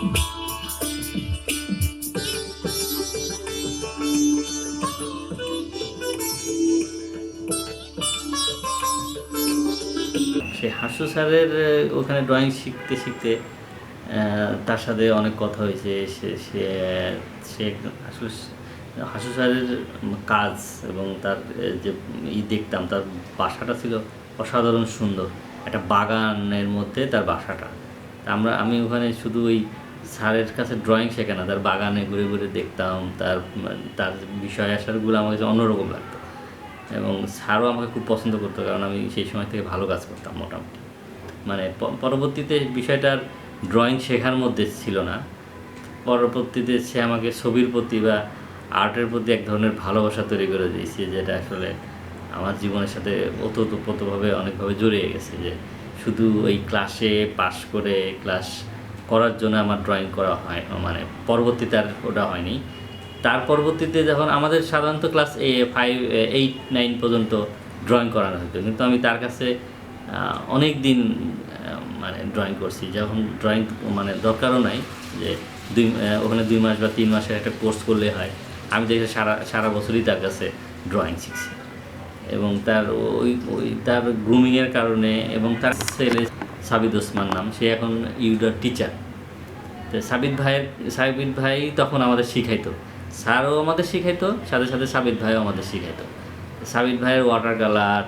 সে হাসু স্যারের ওখানে ড্রয়িং শিখতে শিখতে তার সাথে অনেক কথা হয়েছে। সে সে সে আসলে হাসু স্যারের কাজ এবং তার যে ই দেখতাম, তার বাসাটা ছিল অসাধারণ সুন্দর। একটা বাগানের মধ্যে তার বাসাটা। আমরা, আমি ওখানে শুধু ওই স্যারের কাছে ড্রয়িং শেখে না, তার বাগানে ঘুরে ঘুরে দেখতাম, তার তার বিষয় আসারগুলো আমার কাছে অন্যরকম লাগতো। এবং স্যারও আমাকে খুব পছন্দ করতো, কারণ আমি সেই সময় থেকে ভালো কাজ করতাম মোটামুটি। মানে পরবর্তীতে বিষয়টার ড্রয়িং শেখার মধ্যে ছিল না। পরবর্তীতে সে আমাকে ছবির প্রতি বা আর্টের প্রতি এক ধরনের ভালোবাসা তৈরি করে দিয়েছে, যেটা আসলে আমার জীবনের সাথে ওতপ্রোতভাবে অনেকভাবে জড়িয়ে গেছে যে শুধু ওই ক্লাসে পাশ করে ক্লাস করার জন্য আমার ড্রয়িং করা হয় মানে পরবর্তীতে আর ওটা হয়নি। তার পরবর্তীতে যখন আমাদের সাধারণত ক্লাস এ ফাইভ এইট নাইন পর্যন্ত ড্রয়িং করানো হতো। কিন্তু আমি তার কাছে অনেক দিন মানে ড্রয়িং করছি। যখন ড্রয়িং মানে দরকারও নাই যে দুই ওখানে দুই মাস বা তিন মাসের একটা কোর্স করলে হয়। আমি দেখি সারা সারা বছরই তার কাছে ড্রয়িং শিখছি। এবং তার ওই ওই, তার গ্রুমিংয়ের কারণে এবং তার ছেলে সাবিদ ওসমান নাম। সে এখন ইউডার টিচার তো সাবিত ভাইয়ের সাবিত ভাই তখন আমাদের শিখাইতো। স্যারও আমাদের শিখাইতো, সাথে সাথে সাবিত ভাইও আমাদের শিখাইতো। সাবিত ভাইয়ের ওয়াটার কালার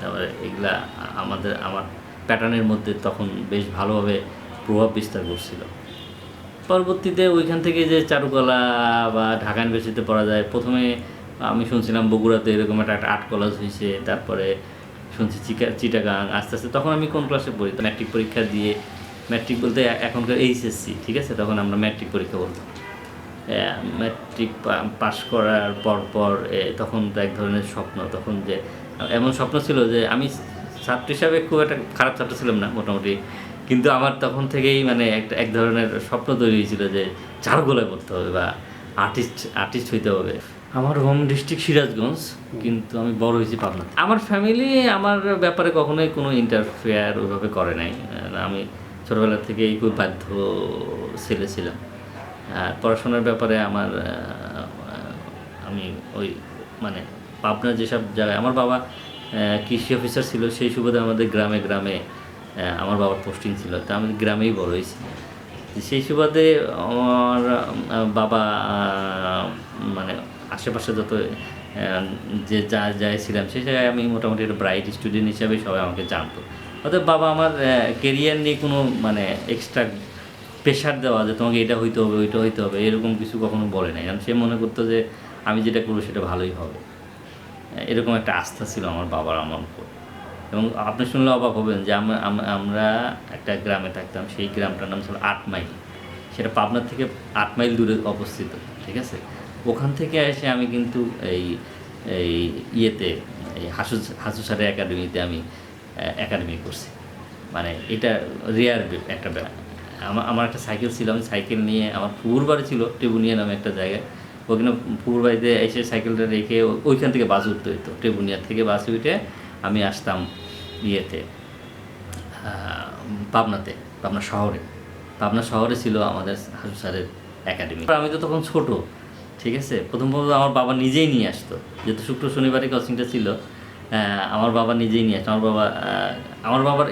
তারপরে এগুলা আমাদের, আমার প্যাটার্নের মধ্যে তখন বেশ ভালোভাবে প্রভাব বিস্তার করছিল। পরবর্তীতে ওইখান থেকে যে চারুকলা বা ঢাকা ইউনিভার্সিটিতে পড়া যায়, প্রথমে আমি শুনছিলাম বগুড়াতে এরকম একটা আর্ট কলেজ হয়েছে তারপরে শুনছি চিকা চিটাগাং আস্তে আস্তে। তখন আমি কোন ক্লাসে পড়ি? ম্যাট্রিক পরীক্ষা দিয়ে ম্যাট্রিক বলতে এখনকার এইচএসসি ঠিক আছে? তখন আমরা ম্যাট্রিক পরীক্ষা বলতাম। ম্যাট্রিক পাশ করার পর পর তখন তো এক ধরনের স্বপ্ন। তখন যে, এমন স্বপ্ন ছিল যে, আমি ছাত্র হিসাবে খুব একটা খারাপ ছাত্র ছিলাম না, মোটামুটি। কিন্তু আমার তখন থেকেই মানে একটা এক ধরনের স্বপ্ন তৈরি হয়েছিল যে, চারুকলায় পড়তে হবে বা আর্টিস্ট আর্টিস্ট হইতে হবে। আমার হোম ডিস্ট্রিক্ট সিরাজগঞ্জ, কিন্তু আমি বড় হয়েছি পাবনা। আমার ফ্যামিলি আমার ব্যাপারে কখনোই কোনো ইন্টারফেয়ার ওইভাবে করে নাই। আমি ছোটোবেলা থেকেই খুব বাধ্য ছেলে ছিলাম। আর পড়াশোনার ব্যাপারে আমার আমি ওই মানে পাবনার যেসব জায়গায়, আমার বাবা কৃষি অফিসার ছিল, সেই সুবাদে আমাদের গ্রামে গ্রামে আমার বাবার পোস্টিং ছিল। তা আমি গ্রামেই বড় হয়েছি। সেই সুবাদে আমার বাবা মানে আশেপাশে যত যে যা যায় ছিলাম সেই জায়গায় আমি মোটামুটি একটা ব্রাইট স্টুডেন্ট হিসাবে সবাই আমাকে জানতো। অর্থাৎ বাবা আমার কেরিয়ার নিয়ে কোনো মানে এক্সট্রা প্রেশার দেওয়া যে তোমাকে এটা হইতে হবে, ওইটা হইতে হবে, এরকম কিছু কখনো বলে নাই। কারণ সে মনে করতো যে আমি যেটা করব সেটা ভালোই হবে। এরকম একটা আস্থা ছিল আমার বাবার আমার উপর। এবং আপনি শুনলে অবাক হবেন যে আমরা একটা গ্রামে থাকতাম, সেই গ্রামটার নাম ছিল আট মাইল সেটা পাবনার থেকে আট মাইল দূরে অবস্থিত, ঠিক আছে? ওখান থেকে এসে আমি কিন্তু এই এই ইয়েতে, এই হাসু হাসু সারের একাডেমিতে আমি একাডেমি করছি। মানে এটা রেয়ার একটা ব্যাপার আমার আমার একটা সাইকেল ছিল, আমি সাইকেল নিয়ে আমার পুকুর বাড়ি ছিল, টেবুনিয়া নামে একটা জায়গায়। ওখানে পুকুর বাড়িতে এসে সাইকেলটা রেখে ওইখান থেকে বাস উঠতে হতো টেবুনিয়া থেকে বাসে উঠে আমি আসতাম ইয়েতে পাবনাতে, পাবনা শহরে। পাবনা শহরে ছিল আমাদের হাসু স্যারের একাডেমি। আমি তো তখন ছোট ঠিক আছে? প্রথম প্রথম আমার বাবা নিজেই নিয়ে আসতো। যেহেতু শুক্র শনিবারে কোচিংটা ছিল আমার বাবা নিজেই নিয়ে আসতো। আমার বাবা আমার বাবার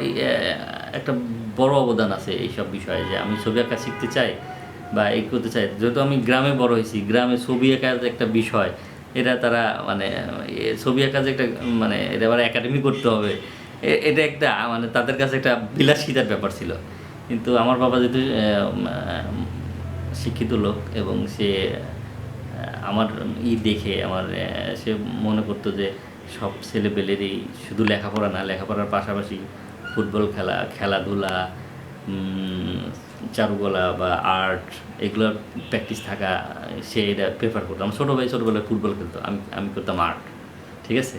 একটা বড় অবদান আছে এইসব বিষয়ে, যে আমি ছবি আঁকা শিখতে চাই বা এই করতে চাই। যেহেতু আমি গ্রামে বড় হয়েছি, গ্রামে ছবি আঁকার একটা বিষয়, এটা তারা মানে ছবি আঁকা যে একটা মানে এটা আবার একাডেমি করতে হবে এটা একটা মানে তাদের কাছে একটা বিলাসিতার ব্যাপার ছিল। কিন্তু আমার বাবা যেহেতু শিক্ষিত লোক এবং সে আমার ই দেখে, আমার সে মনে করতো যে সব ছেলেপেলেরই শুধু লেখাপড়া না, লেখাপড়ার পাশাপাশি ফুটবল খেলা, খেলাধুলা চারুকলা বা আর্ট এগুলোর প্র্যাকটিস থাকা, সে এটা প্রেফার করতো। আমার ছোটো ভাই ছোটোবেলায় ফুটবল খেলতো, আমি আমি করতাম আর্ট, ঠিক আছে?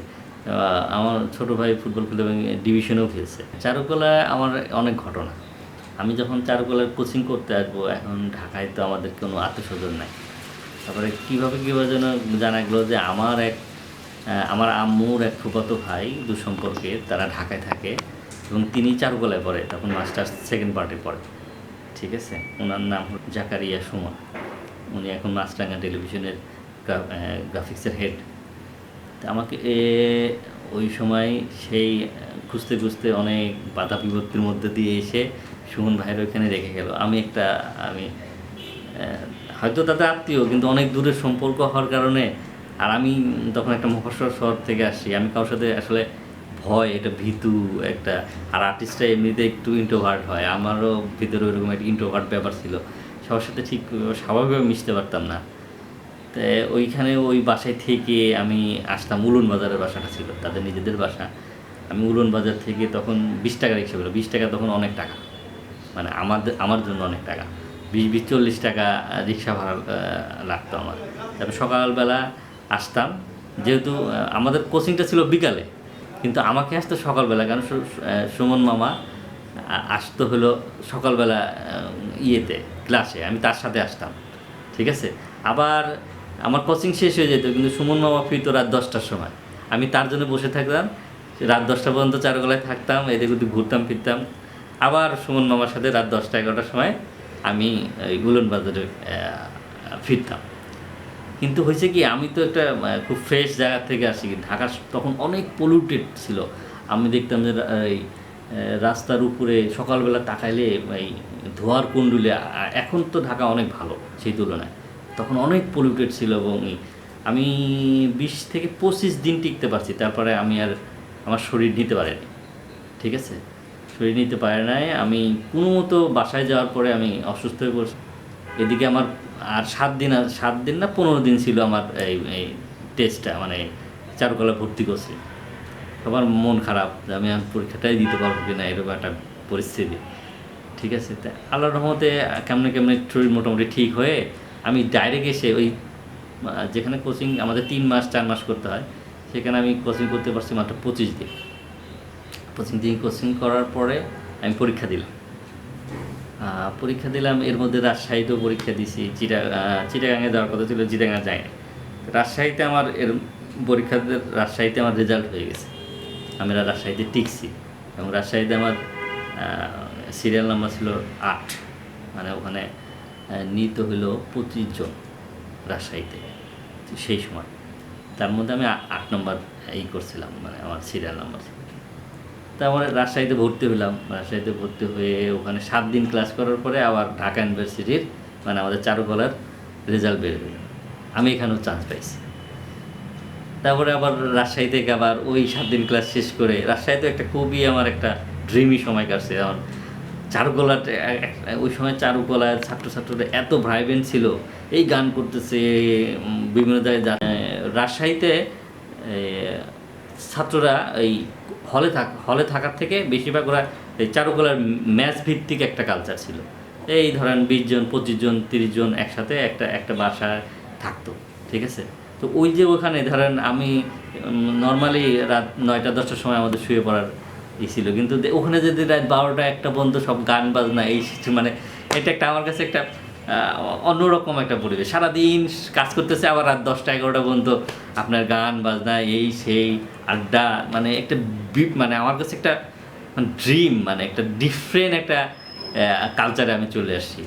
আমার ছোটো ভাই ফুটবল খেলতো এবং ডিভিশনেও খেলছে। চারুকলায় আমার অনেক ঘটনা। আমি যখন চারুকলার কোচিং করতে আসব, এখন ঢাকায় তো আমাদের কোনো আত্মীয়স্বজন নাই। তারপরে কীভাবে কীভাবে যেন জানা গেলো যে আমার এক আমার আম্মুর এক ফুফাতো ভাই দুঃসম্পর্কে তারা ঢাকায় থাকে এবং তিনি চারুকলায় পড়ে, তখন মাস্টার্স সেকেন্ড পার্টে পড়ে। ঠিক আছে? ওনার নাম হল জাকারিয়া সুমন। উনি এখন মাছরাঙ্গা টেলিভিশনের গ্রাফিক্সের হেড তা আমাকে এ, ওই সময় সেই, খুঁজতে খুঁজতে অনেক বাধা বিপত্তির মধ্যে দিয়ে এসে সুমন ভাইয়ের ওইখানে রেখে গেল। আমি একটা, আমি হয়তো তাদের আত্মীয়, কিন্তু অনেক দূরের সম্পর্ক হওয়ার কারণে, আর আমি তখন একটা মফস্বল শহর থেকে আসছি আমি কারোর সাথে আসলে ভয়, এটা ভীতু একটা, আর আর্টিস্টরা এমনিতে একটু ইন্ট্রোভার্ট হয়, আমারও ভিতরে ওইরকম একটা ইন্ট্রোভার্ট ব্যাপার ছিল, সবার সাথে ঠিক স্বাভাবিকভাবে মিশতে পারতাম না। তো ওইখানে ওই বাসায় থেকে আমি আসতাম, উলুন বাজারের বাসাটা ছিল, তাদের নিজেদের বাসা। আমি উলুন বাজার থেকে তখন বিশ টাকা রিক্সা পেল বিশ টাকা তখন অনেক টাকা মানে আমাদের, আমার জন্য অনেক টাকা। বিশ বিশ চল্লিশ টাকা রিক্সা ভাড়া লাগতো আমার। তারপর সকালবেলা আসতাম। যেহেতু আমাদের কোচিংটা ছিল বিকালে, কিন্তু আমাকে আসতো সকালবেলা, কারণ সুমন মামা আসতো হলো সকালবেলা ইয়েতে ক্লাসে আমি তার সাথে আসতাম, ঠিক আছে? আবার আমার কোচিং শেষ হয়ে যেত, কিন্তু সুমন মামা ফিরতো রাত দশটার সময়। আমি তার জন্য বসে থাকতাম, রাত দশটা পর্যন্ত চারগলায় থাকতাম, এদিক ওদিক ঘুরতাম, ফিরতাম। আবার সুমন মামার সাথে রাত দশটা, এগারোটার সময় আমি গুলন বাজারে ফিরতাম। কিন্তু হয়েছে কি, আমি তো একটা খুব ফ্রেশ জায়গা থেকে আসি। ঢাকা তখন অনেক পলিউটেড ছিল। আমি দেখতাম যে এই রাস্তার উপরে সকালবেলা তাকাইলে, এই, ধোয়ার কুণ্ডুলে এখন তো ঢাকা অনেক ভালো সেই তুলনায়। তখন অনেক পলিউটেড ছিল এবং আমি বিশ থেকে পঁচিশ দিন টিকতে পারছি। তারপরে আমি আর আমার শরীর নিতে পারেনি। ঠিক আছে? শরীর নিতে পারে নাই। আমি কোনো মতো বাসায় যাওয়ার পরে আমি অসুস্থ হয়ে পড়ছি। এদিকে আমার আর সাত দিন আর সাত দিন না, পনেরো দিন ছিল আমার এই এই টেস্টটা মানে চারুকলা ভর্তি করছি। সবার মন খারাপ যে আমি আর পরীক্ষাটাই দিতে পারব কি না এরকম একটা পরিস্থিতি। ঠিক আছে, তা আল্লাহ রহমতে কেমনে কেমনে শরীর মোটামুটি ঠিক হয়ে আমি ডাইরেক্ট এসে ওই যেখানে কোচিং আমাদের তিন মাস, চার মাস করতে হয়, সেখানে আমি কোচিং করতে পারছি মাত্র পঁচিশ দিন। কোচিং দিন কোচিং করার পরে আমি পরীক্ষা দিলাম। পরীক্ষা দিলাম, এর মধ্যে রাজশাহীতেও পরীক্ষা দিছি, চিটা চিটাগাঙে যাওয়ার কথা ছিল চিটাগাঙে যায়নি রাজশাহীতে আমার এর, পরীক্ষাতে রাজশাহীতে আমার রেজাল্ট হয়ে গেছে। আমি রাজশাহীতে টিকছি এবং রাজশাহীতে আমার সিরিয়াল নাম্বার ছিল আট। মানে ওখানে নিত হলো পঁচিশ জন রাজশাহীতে সেই সময়। তার মধ্যে আমি আট নম্বর এই করছিলাম মানে আমার সিরিয়াল নাম্বার তারপরে রাজশাহীতে ভর্তি হলাম। রাজশাহীতে ভর্তি হয়ে ওখানে সাত দিন ক্লাস করার পরে আবার ঢাকা ইউনিভার্সিটির মানে আমাদের চারুকলার রেজাল্ট বের হলো। আমি এখানেও চান্স পাইছি। তারপরে আবার রাজশাহী থেকে আবার ওই সাত দিন ক্লাস শেষ করে, রাজশাহীতে একটা খুবই আমার একটা ড্রিমি সময় কাটছে। আমার এ- ওই সময় চারুকলার ছাত্রছাত্রীরা এত ভাইবেন্ট ছিল, এই গান করতেছে বিভিন্ন জায়গায় রাজশাহীতে ছাত্ররা এই হলে থাক হলে থাকার থেকে বেশিরভাগ ওরা এই চারুকলার ম্যাচ ভিত্তিক একটা কালচার ছিল। এই ধরেন বিশ জন, পঁচিশ জন, তিরিশ জন একসাথে একটা একটা বাসায় থাকতো, ঠিক আছে? তো ওই যে ওখানে ধরেন আমি নর্মালি রাত নয়টা, দশটার সময় আমাদের শুয়ে পড়ার ই ছিল। কিন্তু ওখানে যদি রাত বারোটা একটা পর্যন্ত সব গান বাজনা, এই মানে এটা একটা আমার কাছে একটা অন্যরকম একটা পরিবেশ। সারাদিন কাজ করতেছে আবার রাত দশটা এগারোটা পর্যন্ত আপনার গান, বাজনা, এই সেই আড্ডা মানে একটা মানে আমার কাছে একটা ড্রিম মানে একটা ডিফারেন্ট একটা কালচারে আমি চলে আসছি।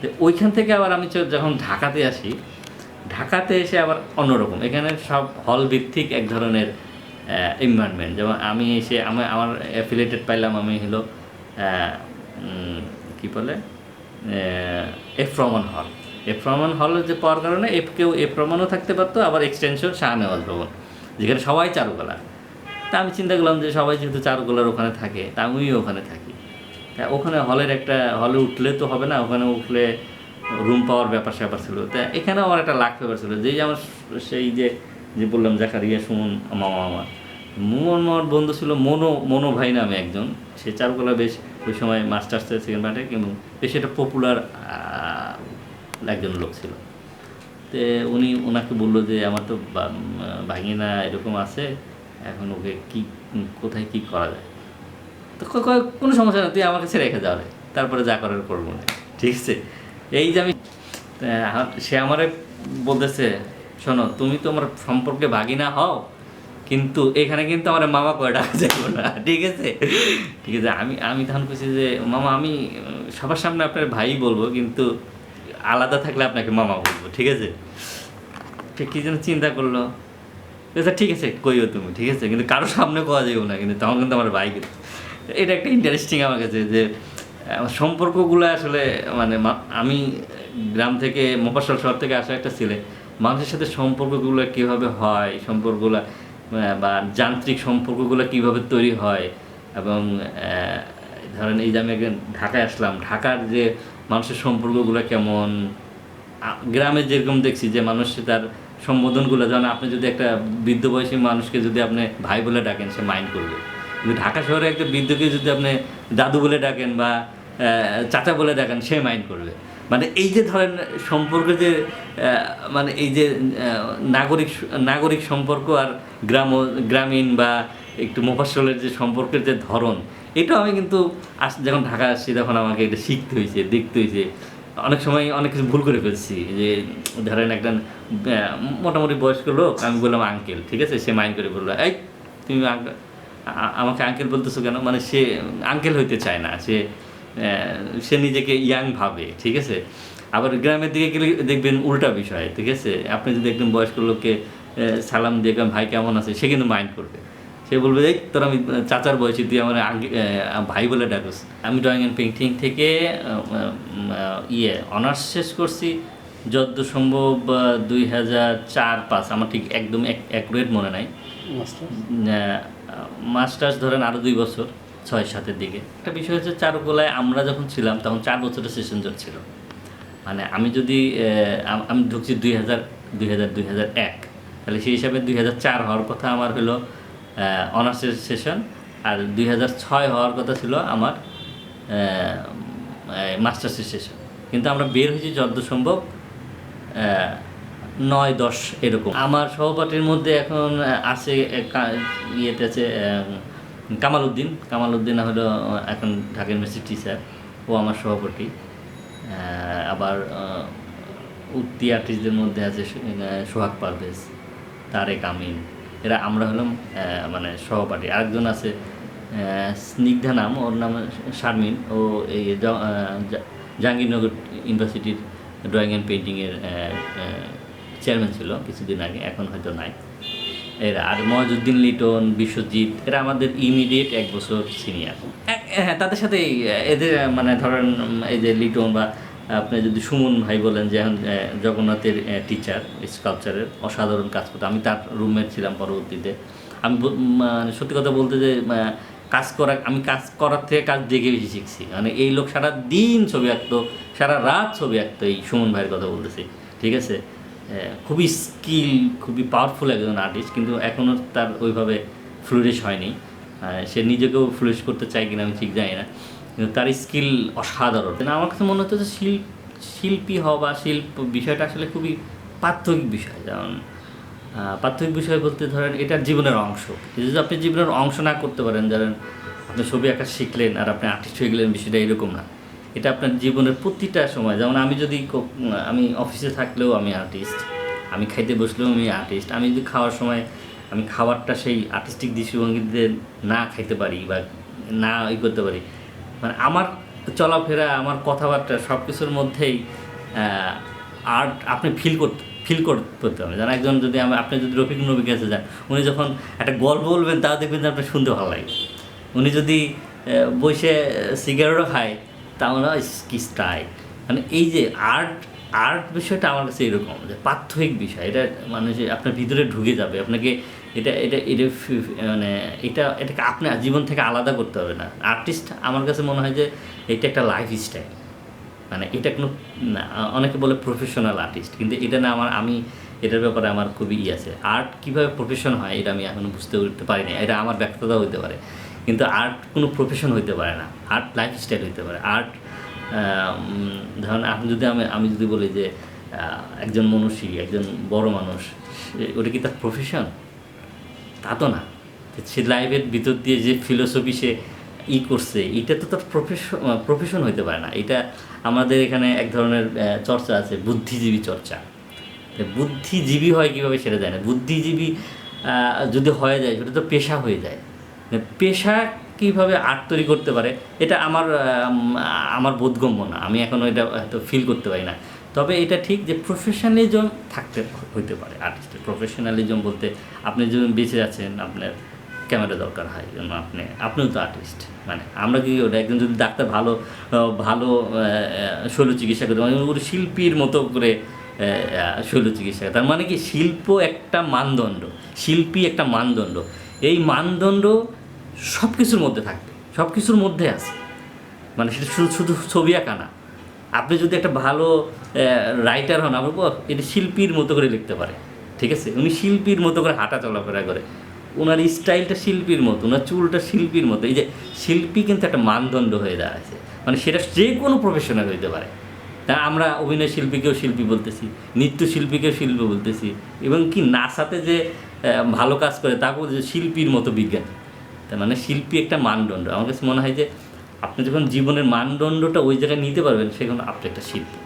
তো ওইখান থেকে আবার আমি যখন ঢাকাতে আসি, ঢাকাতে এসে আবার অন্যরকম। এখানে সব হল ভিত্তিক এক ধরনের এনভায়রনমেন্ট যেমন আমি এসে আমার আমার অ্যাফিলেটেড পাইলাম আমি হলো কি বলে? এফ রমন হল। এফ রমন হল যে পাওয়ার কারণে এফ কেউ এফ রমনও থাকতে পারতো, আবার এক্সটেনশন শাহনেওয়াজ ভবন যেখানে সবাই চারুকলা। তা আমি চিন্তা করলাম যে সবাই যেহেতু চারুকলার ওখানে থাকে, তা আমিও ওখানে থাকি। তা ওখানে হলের একটা, হলে উঠলে তো হবে না, ওখানে উঠলে রুম পাওয়ার ব্যাপার স্যাপার ছিল। তা এখানে আমার একটা লাখ ব্যাপার ছিল। যেই আমার সেই যে যে বললাম জাকারিয়া, সুমন, মামা আমার মোমন মামার বন্ধু ছিল মনো মনো ভাই নামে একজন। সে চারুকলা বেশ ওই সময় মাস্টার্সের সেকেন্ড পার্টে কিন্তু বেশ একটা পপুলার একজন লোক ছিল। তো উনি ওনাকে বলল যে, আমার তো ভাগিনা এরকম আছে, এখন ওকে কি, কোথায় কি করা যায়? তো কোনো সমস্যা না তুই আমার কাছে রেখে যাও রে, তারপরে যা করার করব না। ঠিক আছে? এই যে আমি সে আমারে বলতেছে, শোনো, তুমি তো আমার সম্পর্কে ভাগিনা হও কিন্তু এখানে কিন্তু আমার মামা কয় ডাকা যাব না। ঠিক আছে? ঠিক আছে, আমি আমি তখন বলছি যে, মামা, আমি, সবার সামনে আপনার ভাই বলব, কিন্তু আলাদা থাকলে আপনাকে মামা বলব। ঠিক আছে? সে কি যেন চিন্তা করল। আচ্ছা ঠিক আছে, কইও তুমি। ঠিক আছে? কিন্তু কারোর সামনে কোয়া যাবেও না, কিন্তু তখন কিন্তু আমার ভাই কিন্তু। এটা একটা ইন্টারেস্টিং আমার কাছে যে সম্পর্কগুলো আসলে মানে আমি গ্রাম থেকে, মফস্বল শহর থেকে আসা একটা ছেলে, মানুষের সাথে সম্পর্কগুলো কীভাবে হয়, সম্পর্কগুলো বা যান্ত্রিক সম্পর্কগুলো কীভাবে তৈরি হয় এবং ধরেন এই যে আমি ঢাকায় আসলাম, ঢাকার যে মানুষের সম্পর্কগুলো কেমন? গ্রামে যেরকম দেখছি যে মানুষ তার সম্বোধনগুলো, যেমন আপনি যদি একটা বৃদ্ধ বয়সী মানুষকে যদি আপনি ভাই বলে ডাকেন, সে মাইন্ড করবে। কিন্তু ঢাকা শহরে একটা বৃদ্ধকে যদি আপনি দাদু বলে ডাকেন বা চাচা বলে ডাকেন, সে মাইন্ড করবে। মানে এই যে ধরেন সম্পর্ক যে মানে এই যে নাগরিক নাগরিক সম্পর্ক আর গ্রাম, গ্রামীণ বা একটু মফস্বলের যে সম্পর্কের যে ধরন, এটাও আমি কিন্তু আস, যখন ঢাকা আসছি তখন আমাকে এটা শিখতে হয়েছে, দেখতে হয়েছে। অনেক সময় অনেক কিছু ভুল করে ফেলছি, যে ধরেন একজন মোটামুটি বয়স্ক লোক, আমি বললাম আঙ্কেল ঠিক আছে? সে মাইন্ড করে বলল, এই, তুমি আমাকে আঙ্কেল বলতেছো কেন? মানে সে আঙ্কেল হইতে চায় না, সে সে নিজেকে ইয়াং ভাবে ঠিক আছে? আবার গ্রামের দিকে গেলে দেখবেন উল্টা বিষয় ঠিক আছে? আপনি যদি একজন বয়স্ক লোককে সালাম দিয়ে ভাই কেমন আছে সে কিন্তু মাইন্ড করবে। সে বলবে এই তোর আমি চাচার বয়সী তুই আমার আহ, ভাই বলে ডাকুস। আমি ড্রয়িং অ্যান্ড পেন্টিং থেকে ইয়ে অনার্স শেষ করছি। যত সম্ভব দুই হাজার চার পাঁচ আমার ঠিক একদম অ্যাকুরেট মনে নাই। মাস্টার্স ধরেন আরও দুই বছর। ছয় সাতের দিকে। একটা বিষয় হচ্ছে চারুকলায় আমরা যখন ছিলাম, তখন চার বছরের সেশন ছিল মানে আমি যদি আমি ঢুকছি দুই হাজার দুই হাজার দুই হাজার এক। তাহলে সেই হিসাবে দুই হাজার চার হওয়ার কথা আমার হলো অনার্সের সেশন আর দুই হাজার ছয় হওয়ার কথা ছিল আমার মাস্টার্সের সেশন কিন্তু আমরা বের হয়েছি যত সম্ভব নয়, দশ এরকম। আমার সহপাঠীর মধ্যে এখন আছে ইয়েতে আছে কামাল উদ্দিন কামাল উদ্দিন হলো এখন ঢাকা ইউনিভার্সিটি টিচার ও আমার সহপাঠী। আবার উঠতি আর্টিস্টদের মধ্যে আছে সোহাগ পারভেজ, তারেক আমিন। এরা, আমরা হলাম মানে সহপাঠী। আরেকজন আছে স্নিগ্ধা নাম, ওর নাম শারমিন। ও এই জাহাঙ্গীরনগর ইউনিভার্সিটির ড্রয়িং অ্যান্ড পেন্টিংয়ের চেয়ারম্যান ছিল কিছুদিন আগে, এখন হয়তো নাই। এরা আর মহাজুদ্দিন লিটন, বিশ্বজিৎ, এরা আমাদের ইমিডিয়েট এক বছর সিনিয়র হ্যাঁ তাদের সাথে এদের মানে ধরেন এই যে লিটন বা আপনি যদি সুমন ভাই বলেন যে এখন জগন্নাথের টিচার স্কাল্পচারের অসাধারণ কাজ করতো, আমি তার রুমমেট ছিলাম পরবর্তীতে। আমি মানে সত্যি কথা বলতে যে কাজ করা, আমি কাজ করার থেকে কাজ দেখে বেশি শিখছি। মানে এই লোক সারা দিন ছবি আঁকতো, সারা রাত ছবি আঁকতো, এই সুমন ভাইয়ের কথা বলতেছি। ঠিক আছে? খুবই স্কিল খুবই পাওয়ারফুল একজন আর্টিস্ট কিন্তু এখনও তার ওইভাবে ফ্লুরিশ হয়নি। সে নিজেকেও ফ্লুরিশ করতে চায় কিনা আমি ঠিক জানি না কিন্তু তার স্কিল অসাধারণ। আমার কাছে মনে হতো যে শিল্প শিল্পী হওয়া বা শিল্প বিষয়টা আসলে খুবই পার্থকিক বিষয়। যেমন আহ, পার্থকিক বিষয় বলতে ধরেন এটার জীবনের অংশ। যদি আপনি জীবনের অংশ না করতে পারেন ধরেন আপনি ছবি আঁকা শিখলেন আর আপনি আর্টিস্ট হয়ে গেলেন বিষয়টা এরকম না। এটা আপনার জীবনের প্রতিটা সময়। যেমন আমি যদি আমি অফিসে থাকলেও আমি আর্টিস্ট আমি খাইতে বসলেও আমি আর্টিস্ট আমি যদি খাওয়ার সময় আমি খাবারটা সেই আর্টিস্টিক দৃষ্টিভঙ্গিতে না খাইতে পারি বা না ই করতে পারি মানে আমার চলাফেরা, আমার কথাবার্তা সব কিছুর মধ্যেই আর্ট আপনি ফিল করতে ফিল করতে হবে। যেন একজন যদি আপনি যদি রফিক নবীর কাছে যান, উনি যখন একটা গল্প বলবেন তা দেখবেন যে আপনার শুনতে ভালো লাগে। উনি যদি বসে সিগারেটও খায় তাহলে কি স্টাইল মানে এই যে আর্ট আর্ট বিষয়টা আমার কাছে এরকম, যে পার্থক্য বিষয়, এটা মানে যে আপনার ভিতরে ঢুকে যাবে, আপনাকে এটা এটা এটা মানে এটা, এটাকে আপনার জীবন থেকে আলাদা করতে হবে না। আর্টিস্ট আমার কাছে মনে হয় যে এটা একটা লাইফ স্টাইল মানে এটা কোনো অনেকে বলে প্রফেশনাল আর্টিস্ট কিন্তু এটা না আমার, আমি এটার ব্যাপারে আমার খুবই ই আছে। আর্ট কীভাবে প্রফেশন হয়, এটা আমি এখনও বুঝতে উঠতে পারি না, এটা আমার ব্যর্থতা হতে পারে। কিন্তু আর্ট কোনো প্রফেশন হইতে পারে না। আর্ট লাইফ স্টাইল হইতে পারে। আর্ট ধরেন আপনি যদি আমি আমি যদি বলি যে একজন মনুষ্যী, একজন বড় মানুষ ওটা কি তার প্রফেশন তা তো না। সে লাইফের ভিতর দিয়ে যে ফিলোসফি সে ই করছে, এটা তো তার প্রফেশন প্রফেশন হইতে পারে না। এটা আমাদের এখানে এক ধরনের চর্চা আছে, বুদ্ধিজীবী চর্চা। বুদ্ধিজীবী হয় কীভাবে সেটা যায় না। বুদ্ধিজীবী যদি হয়ে যায়, সেটা তো পেশা হয়ে যায়। পেশা কীভাবে আর্ট তৈরি করতে পারে এটা আমার আমার বোধগম্য না। আমি এখনও এটা হয়তো ফিল করতে পারি না। তবে এটা ঠিক যে প্রফেশনালিজম থাকতে হইতে পারে আর্টিস্টের প্রফেশনালিজম বলতে আপনি যখন বেঁচে আছেন আপনার ক্যামেরা দরকার হয় জন্য আপনি আপনিও তো আর্টিস্ট মানে আমরা কি ওটা একজন যদি ডাক্তার ভালো ভালো আহ, শৈল চিকিৎসা করতে মানে ওর শিল্পীর মতো করে আহ, শৈল চিকিৎসা তার মানে কি শিল্প একটা মানদণ্ড শিল্পী একটা মানদণ্ড। এই মানদণ্ড সব কিছুর মধ্যে থাকবে সব কিছুর মধ্যে আছে। মানে সেটা শুধু শুধু ছবি আঁকা না আপনি যদি একটা ভালো রাইটার হন আমার এটা শিল্পীর মতো করে লিখতে পারে, ঠিক আছে? উনি শিল্পীর মতো করে হাঁটা চলাফেরা করে। ওনার স্টাইলটা শিল্পীর মতো ওনার চুলটা শিল্পীর মতো। এই যে শিল্পী কিন্তু একটা মানদণ্ড হয়ে দাঁড়াচ্ছে মানে সেটা যে কোনো প্রফেশনাল হইতে পারে। তা আমরা অভিনয় শিল্পীকেও শিল্পী বলতেছি নৃত্যশিল্পীকেও শিল্পী বলতেছি, এবং কি নাসাতে যে ভালো কাজ করে, তাকেও যে শিল্পীর মতো বিজ্ঞান। তার মানে শিল্পী একটা মানদণ্ড। আমার কাছে মনে হয় যে আপনি যখন জীবনের মানদণ্ডটা ওই জায়গায় নিতে পারবেন, সেখানে আপনি একটা শিল্পী।